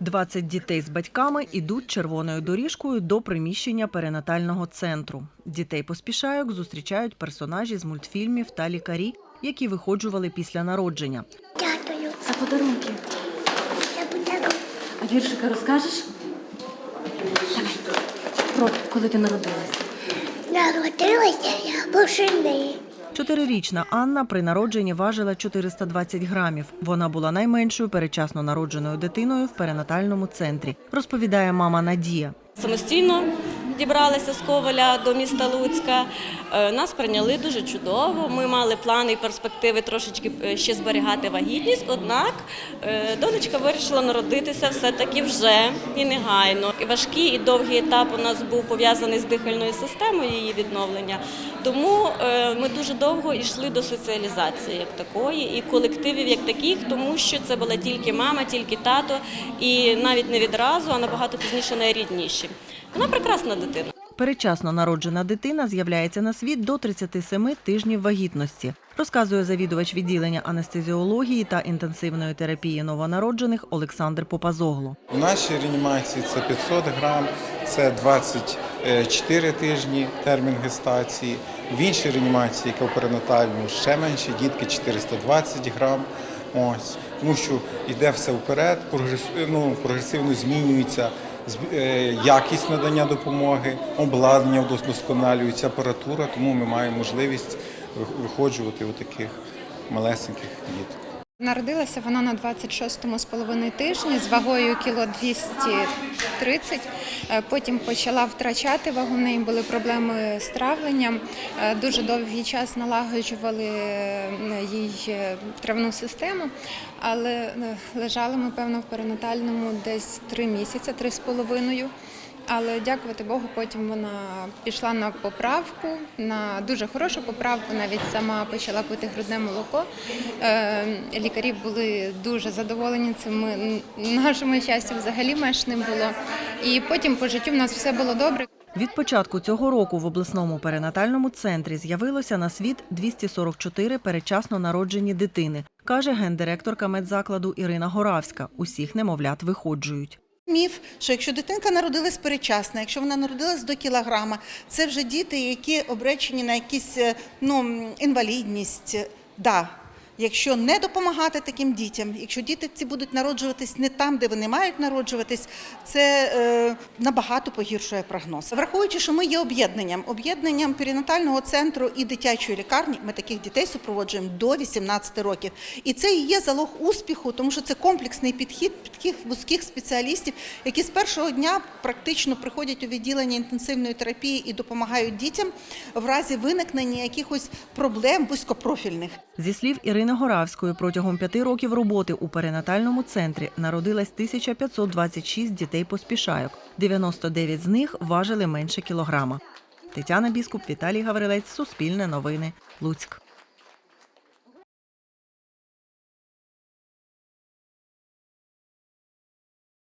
20 дітей з батьками ідуть червоною доріжкою до приміщення перинатального центру. Дітей поспішайок зустрічають персонажі з мультфільмів та лікарі, які виходжували після народження. Дякую. За подарунки. А віршика розкажеш? Давай. Про коли ти народилася. народилася я бушини. Чотирирічна Анна при народженні важила 420 грамів. Вона була найменшою перечасно народженою дитиною в перинатальному центрі, розповідає мама Надія. Самостійно дібралися з Коваля до міста Луцька. Е, Нас прийняли дуже чудово. Ми мали плани і перспективи трошечки е, ще зберігати вагітність. Однак е, донечка вирішила народитися все-таки вже і негайно. І Важкий і довгий етап у нас був пов'язаний з дихальною системою її відновлення. Тому ми дуже довго йшли до соціалізації як такої, і колективів як таких, тому що це була тільки мама, тільки тато, і навіть не відразу, а набагато пізніше найрідніші. Вона прекрасна дитина. Передчасно народжена дитина з'являється на світ до 37 тижнів вагітності, розказує завідувач відділення анестезіології та інтенсивної терапії новонароджених Олександр Попазоглу. У нашій реанімації це 500 грам, це 24 тижні термін гестації. В іншій реанімації, яка в перинатальному, ще менше, дітки 420 грам. Ось, тому що йде все вперед, ну, прогресивно змінюється якість надання допомоги, обладнання вдосконалюється, апаратура, тому ми маємо можливість виходжувати у таких малесеньких діток. Народилася вона на 26-му з половиною тижні з вагою кіло 230. Е, Потім почала втрачати вагу. В неї були проблеми з травленням. Е, Дуже довгий час налагоджували е, їй травну систему, але лежали ми, певно, в перинатальному десь три місяці, три з половиною. Але дякувати Богу, потім вона пішла на поправку, на дуже хорошу поправку. Навіть сама почала пити грудне молоко. Е, Лікарі були дуже задоволені цим. Нашому щастю взагалі меж не було. І потім по життю в нас все було добре. Від початку цього року в обласному перинатальному центрі з'явилося на світ 244 передчасно народжені дитини, каже гендиректорка медзакладу Ірина Горавська. Усіх немовлят виходжують. Міф, що якщо дитинка народилась перечасно, якщо вона народилась до кілограма, це вже діти, які обречені на якісь е, ну, інвалідність. Да. Якщо не допомагати таким дітям, якщо діти ці будуть народжуватись не там, де вони мають народжуватись, це е, набагато погіршує прогноз. Враховуючи, що ми є об'єднанням, об'єднанням перинатального центру і дитячої лікарні, ми таких дітей супроводжуємо до 18 років. І це і є залог успіху, тому що це комплексний підхід таких вузьких спеціалістів, які з першого дня практично приходять у відділення інтенсивної терапії і допомагають дітям в разі виникнення якихось проблем вузькопрофільних. Зі слів Ірини Горавської, протягом п'яти років роботи у перинатальному центрі народилось 1526 дітей поспішайок. 99 з них важили менше кілограма. Тетяна Біскуп, Віталій Гаврилець, Суспільне новини, Луцьк.